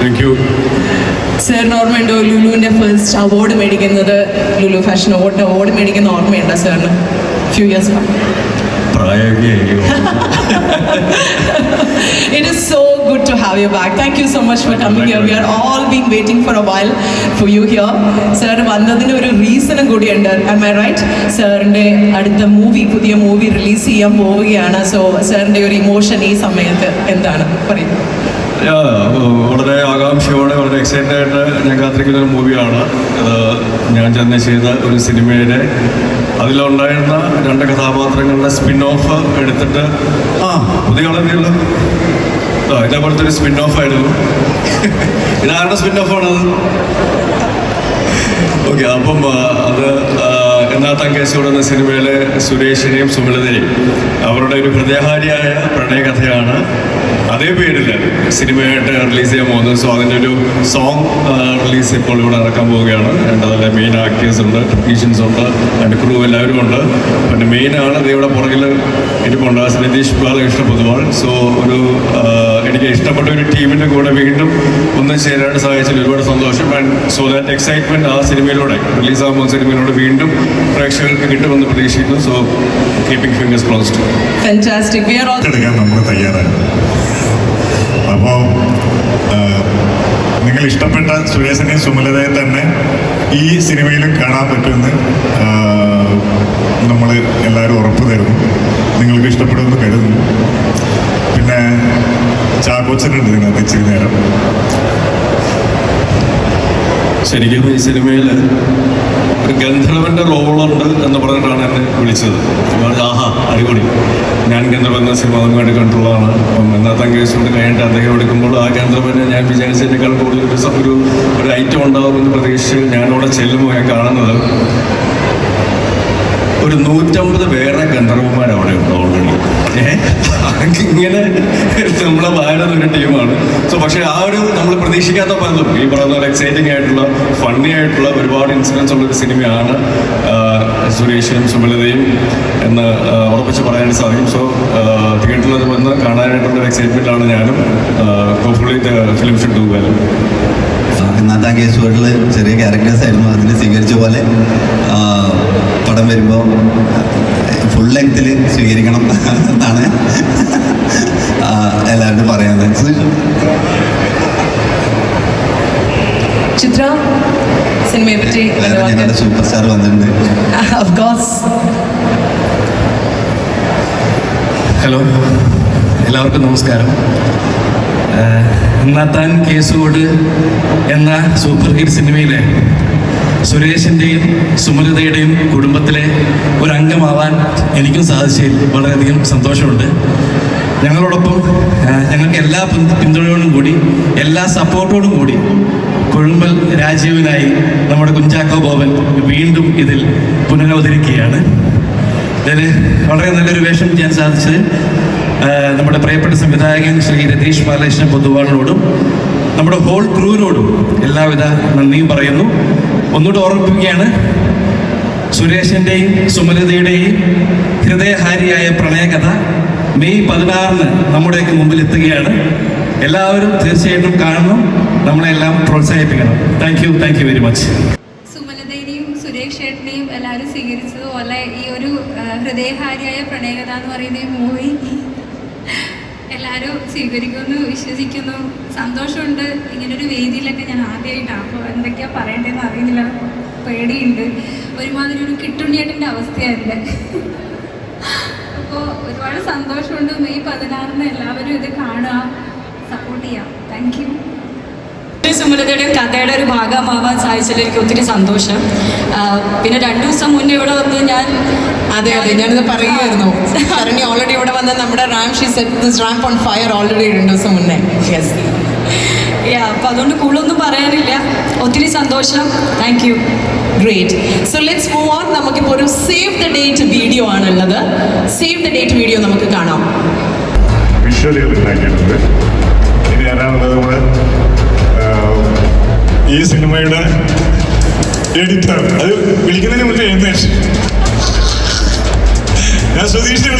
Thank you സാറിന് ഓർമ്മയുണ്ടോ ലുലുവിന്റെ first award മേടിക്കുന്നത് ലുലു ഫാഷൻ അവാർഡ് അവാർഡ് മേടിക്കുന്ന ഓർമ്മയുണ്ടോ സാറിന് few years It is so good to have you back. Thank you so much for coming here. We are all been waiting for a while for you here. Sir വന്നതിന് ഒരു റീസണും കൂടിയുണ്ട്. Am I right സാറിന്റെ അടുത്ത movie പുതിയ movie release ചെയ്യാൻ പോവുകയാണ്. So സാറിന്റെ ഒരു ഇമോഷൻ ഈ സമയത്ത് എന്താണ്? പറയും. Yeah, വളരെ ആകാംക്ഷയോടെ വളരെ എക്സൈറ്റഡ് ആയിട്ട് ഞാൻ കാത്തിരിക്കുന്ന ഒരു മൂവിയാണ് ഞാൻ തന്നെ ചെയ്ത ഒരു സിനിമയുടെ അതിലുണ്ടായിരുന്ന രണ്ട് കഥാപാത്രങ്ങളുടെ സ്പിൻ ഓഫ് എടുത്തിട്ട് ആ പുതിയ കളഞ്ഞുള്ള ആ ഇതേപോലത്തെ ഒരു സ്പിൻ ഓഫ് ആയിരുന്നു. ഇതാരുടെ സ്പിൻ ഓഫ് ആണത് ഓക്കെ അപ്പം അത് എന്നാ തങ്കേശോട് എന്ന സിനിമയിലെ സുരേഷിനെയും സുമലതയും അവരുടെ ഒരു ഹൃദയഹാരിയായ പ്രണയകഥയാണ് അതേ പേരിൽ സിനിമയായിട്ട് റിലീസ് ചെയ്യാൻ പോകുന്നത് സോ അതിന്റെ ഒരു സോങ് റിലീസ് ഇപ്പോൾ ഇവിടെ ഇറക്കാൻ പോവുകയാണ്. and അതിലെ മെയിൻ ആക്ടേഴ്സ് ഉണ്ട് ടെക്നീഷ്യൻസ് ഉണ്ട് ആൻഡ് ക്രൂ എല്ലാവരും ഉണ്ട്. പിന്നെ ഇത് ഇവിടെ പുറകിൽ ഇരിപ്പുണ്ട് നിതീഷ് ബാലകൃഷ്ണ പൊതുവാൾ. സോ ഒരു എനിക്ക് ഇഷ്ടപ്പെട്ട ഒരു ടീമിന്റെ കൂടെ വീണ്ടും ഒന്ന് ചേരാൻ സാധിച്ചതിൽ ഒരുപാട് സന്തോഷം. ആൻഡ് സോ ദാറ്റ് എക്സൈറ്റ്മെന്റ് ആ സിനിമയിലൂടെ റിലീസ് ആകുമ്പോൾ സിനിമയിലൂടെ വീണ്ടും പ്രേക്ഷകർക്ക് കിട്ടുമെന്ന് പ്രതീക്ഷിക്കുന്നു. സോ കീപ്പിംഗ് ഫിംഗേഴ്സ് ക്ലോസ്ഡ് എടുക്കാൻ നമ്മൾ തയ്യാറാണ്. അപ്പോൾ നിങ്ങൾ ഇഷ്ടപ്പെട്ട സുരേഷിനെയും സുമലതയെ തന്നെ ഈ സിനിമയിലും കാണാൻ പറ്റുമെന്ന് നമ്മൾ എല്ലാവരും ഉറപ്പ് തരുന്നു. നിങ്ങൾക്ക് ഇഷ്ടപ്പെടുമെന്ന് കരുതുന്നു. ചാക്കോച്ചനുണ്ട് ഇതിനകത്ത് ഇച്ചിരി നേരം. ശരിക്കും ഈ സിനിമയിൽ ഒരു ഗന്ധർവന്റെ റോളുണ്ട് എന്ന് പറഞ്ഞിട്ടാണ് എന്നെ വിളിച്ചത്. ആഹാ അടിപൊളി. ഞാൻ ഗന്ധർവൻ സിനിമ അതുമായിട്ട് കണ്ടുള്ളതാണ് അപ്പം എന്നാൽ കൊണ്ട് കഴിഞ്ഞിട്ട് അദ്ദേഹം എടുക്കുമ്പോൾ ആ ഗന്ധർവനെ ഞാൻ വിചാരിച്ചതിനേക്കാൾ കൂടുതൽ ഒരു ഒരു ഒരു ഐറ്റം ഉണ്ടാകുമെന്ന് പ്രതീക്ഷിച്ച് ഞാനവിടെ ചെല്ലുമ്പോൾ ഞാൻ കാണുന്നത് ഒരു നൂറ്റമ്പത് വേറെ ഗന്ധർവന്മാർ അവിടെ ഉണ്ട് ഓൾറെഡി ഇങ്ങനെ നമ്മളെ വാരുന്ന ഒരു ടീമാണ് സോ പക്ഷേ ആ ഒരു നമ്മൾ പ്രതീക്ഷിക്കാത്ത പലതും ഈ പറയുന്ന പോലെ എക്സൈറ്റിംഗ് ആയിട്ടുള്ള ഫണ്ണി ആയിട്ടുള്ള ഒരുപാട് ഇൻസിഡൻസ് ഉള്ള ഒരു സിനിമയാണ് സുരേഷിനും സുരേഷും സുമലതയും എന്ന് ഉറപ്പിച്ച് പറയാൻ സാധിക്കും. സോ തിയേറ്ററിൽ വന്ന് കാണാനായിട്ടുള്ള ഒരു എക്സൈറ്റ്മെന്റ് ആണ് ഞാനും. ഹോപ്പ്ഫുള്ളി ഫിലിം ഷുഡ് പോകാനും വെൽ കേസ് കേസുകളിൽ ചെറിയ ക്യാരക്ടേഴ്സ് ആയിരുന്നു അതിന് സ്വീകരിച്ച പോലെ. പടം വരുമ്പോൾ ഫുൾ ലെങ്ത്തിൽ സ്വീകരിക്കണം എന്നാണ് എല്ലാവരും പറയുന്നത്. ചിത്ര സിനിമയെ പറ്റി ഞങ്ങളുടെ സൂപ്പർ സ്റ്റാർ വന്നിട്ടുണ്ട്. ഓഫ് കോഴ്സ് ഹലോ എല്ലാവർക്കും നമസ്കാരം. എന്നാത്താൻ കേസുകോട് എന്ന സൂപ്പർ ഹിറ്റ് സിനിമയിലെ സുരേഷിന്റെയും സുമലതയുടെയും കുടുംബത്തിലെ ഒരു അംഗമാവാൻ എനിക്കും സാധിച്ചതിൽ വളരെയധികം സന്തോഷമുണ്ട്. ഞങ്ങളോടൊപ്പം ഞങ്ങൾക്ക് എല്ലാ പിന്തുണയോടും കൂടി എല്ലാ സപ്പോർട്ടോടും കൂടി കൊഴുമ്പൽ രാജീവിനായി നമ്മുടെ കുഞ്ചാക്കോ ബോബൻ വീണ്ടും ഇതിൽ പുനരവതരിക്കുകയാണ്. ഇതിൽ വളരെ നല്ലൊരു വേഷം ചെയ്യാൻ സാധിച്ചത് നമ്മുടെ പ്രിയപ്പെട്ട സംവിധായകൻ ശ്രീ രതീഷ് ബാലകൃഷ്ണൻ പൊതുവാളിനോടും നമ്മുടെ ഹോൾ ക്രൂവിനോടും എല്ലാവിധ നന്ദിയും പറയുന്നു. ഒന്നുകൂടെ ഓർമ്മിപ്പിക്കുകയാണ് സുരേഷിന്റെയും സുമലതയുടെയും ഹൃദയഹാരിയായ പ്രണയകഥ മെയ് പതിനാറിന് നമ്മുടെയൊക്കെ മുമ്പിൽ എത്തുകയാണ് എല്ലാവരും തീർച്ചയായിട്ടും കാണണം. നമ്മളെല്ലാം പ്രോത്സാഹിപ്പിക്കണം. Thank you thank you very much സുമലദേവിയും Suresh എല്ലാവരും ഈ ഒരു ഹൃദയഹാരിയായ എന്ന് മൂവി എല്ലാവരും വിശ്വസിക്കുന്നു. സന്തോഷമുണ്ട്. വേദിയിലൊക്കെ ഞാൻ അറിയുന്നില്ല. ഒരുമാതിരി ഒരു അവസ്ഥയാണ് അപ്പോൾ ഒരുപാട് സന്തോഷമുണ്ട്. മെയ് പതിനാറിന് എല്ലാവരും ഇത് കാണുക. സപ്പോർട്ട് ചെയ്യാം. താങ്ക് യു സുമലതയുടെയും കഥയുടെ ഒരു ഭാഗമാവാൻ സാധിച്ചതിൽ എനിക്ക് ഒത്തിരി സന്തോഷം. പിന്നെ രണ്ടു ദിവസം മുന്നേ ഇവിടെ വന്ന് ഞാൻ അതെ അതെ ഞാനിത് പറയുമായിരുന്നു കാരണം ഓൾറെഡി ഇവിടെ വന്ന് നമ്മുടെ ramp she set this ramp on fire already രണ്ട് ദിവസം മുന്നേ. യെസ് യാ അപ്പം അതുകൊണ്ട് കൂടുതലൊന്നും പറയാനില്ല. ഒത്തിരി സന്തോഷം. Thank you great so let's move on നമുക്കിപ്പോൾ ഒരു സേവ് ദ ഡേറ്റ് വീഡിയോ ആണുള്ളത്. സേവ് ദ ഡേറ്റ് വീഡിയോ നമുക്ക് കാണാം. ഉണ്ടാക്കിയിട്ടുണ്ട് ഇനി ആരാണുള്ളത് നമ്മുടെ ഈ സിനിമയുടെ എഡിറ്റർ അത് വിളിക്കുന്നതിന് മുന്നേ എഴുന്നേറ്റ്. ഞാൻ സുധീഷ്